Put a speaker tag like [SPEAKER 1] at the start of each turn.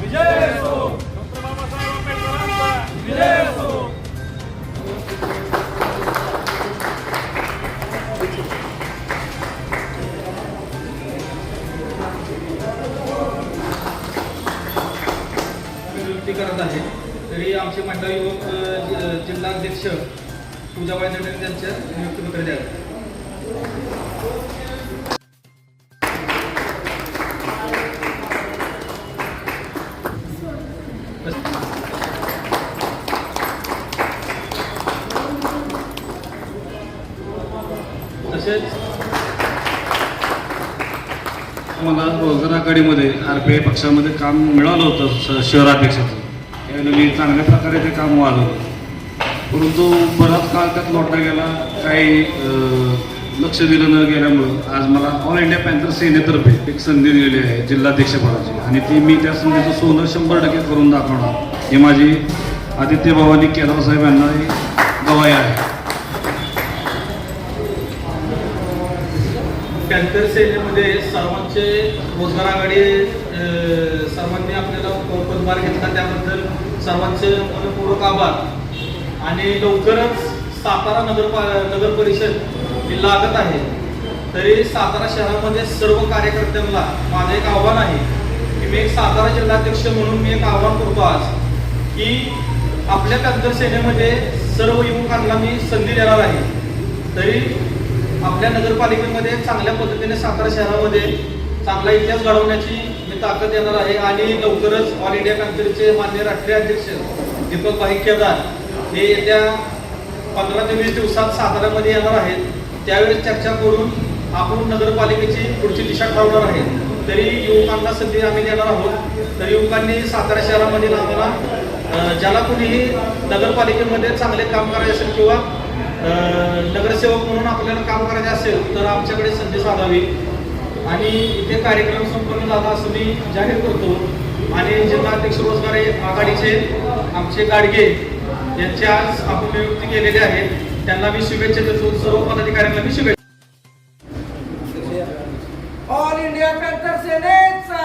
[SPEAKER 1] विजय असो. डॉक्टर बाबासाहेब आंबेडकरांचा. विजय असो.
[SPEAKER 2] करत आहे. तरी आमचे मंडळ युवक जिल्हाध्यक्ष पूजाबाई दंडे त्यांच्या नियुक्तीपत्र द्यावे.
[SPEAKER 3] मला रोजगार आघाडीमध्ये आर पी आय पक्षामध्ये काम मिळालं होतं शहराध्यक्षाचं त्यावेळेला मी चांगल्या प्रकारे ते काम वाढवलं. परंतु बराच काळ त्यात लोटा गेला. काही लक्ष दिलं न गेल्यामुळं आज मला ऑल इंडिया पॅन्थर सेनेतर्फे एक संधी दिलेली आहे जिल्हाध्यक्षपदाची आणि ती मी त्या संधीचं सोनं शंभर टक्के करून दाखवणार. ही माझी आदित्य भवानी केदार साहेब यांना गवाई आहे.
[SPEAKER 2] पॅन्थर सेनेमध्ये सर्वांचे रोजगार आघाडी सर्वांनी आपल्याला पदभार घेतला त्याबद्दल सर्वांचे मनपूर्वक आभार. आणि लवकरच सातारा नगर नगर परिषद ही लागत आहे. तरी सातारा शहरामध्ये सर्व कार्यकर्त्यांना माझं एक आव्हान आहे की मी एक सातारा जिल्हाध्यक्ष म्हणून मी एक आव्हान करतो आज की आपल्या पॅन्थर सेनेमध्ये सर्व युवकांना मी संधी देणार आहे. तरी आपल्या नगरपालिकेमध्ये चांगल्या पद्धतीने सातारा शहरामध्ये चांगला इतिहास घडवण्याची मी ताकद देणार आहे आणि लवकरच ऑल इंडिया पॅन्थरचे मान्य राष्ट्रीय अध्यक्ष दीपक भाई केदार हे येत्या पंधरा ते वीस दिवसात साताऱ्यामध्ये येणार आहेत. त्यावेळेस चर्चा करून आपण नगरपालिकेची पुढची दिशा ठरवणार आहे तरी युवकांना संधी आम्ही देणार आहोत. तर युवकांनी सातारा शहरामध्ये आम्हाला ज्याला कुणीही नगरपालिकेमध्ये चांगले काम करायचे असेल किंवा नगरसेवक म्हणून आपल्याला काम करायचे असेल तर आमच्याकडे संधी साधावी. आणि इथे कार्यक्रम संपन्न झाला असं मी जाहीर करतो. आणि जिल्हाध्यक्ष रोजगार आघाडीचे आमचे गाडगे यांची आज आपण नियुक्ती केलेली आहे. त्यांना मी शुभेच्छा देतो. सर्व पदाधिकाऱ्यांना मी शुभेच्छा ऑल इंडिया पॅन्थर सेनेचा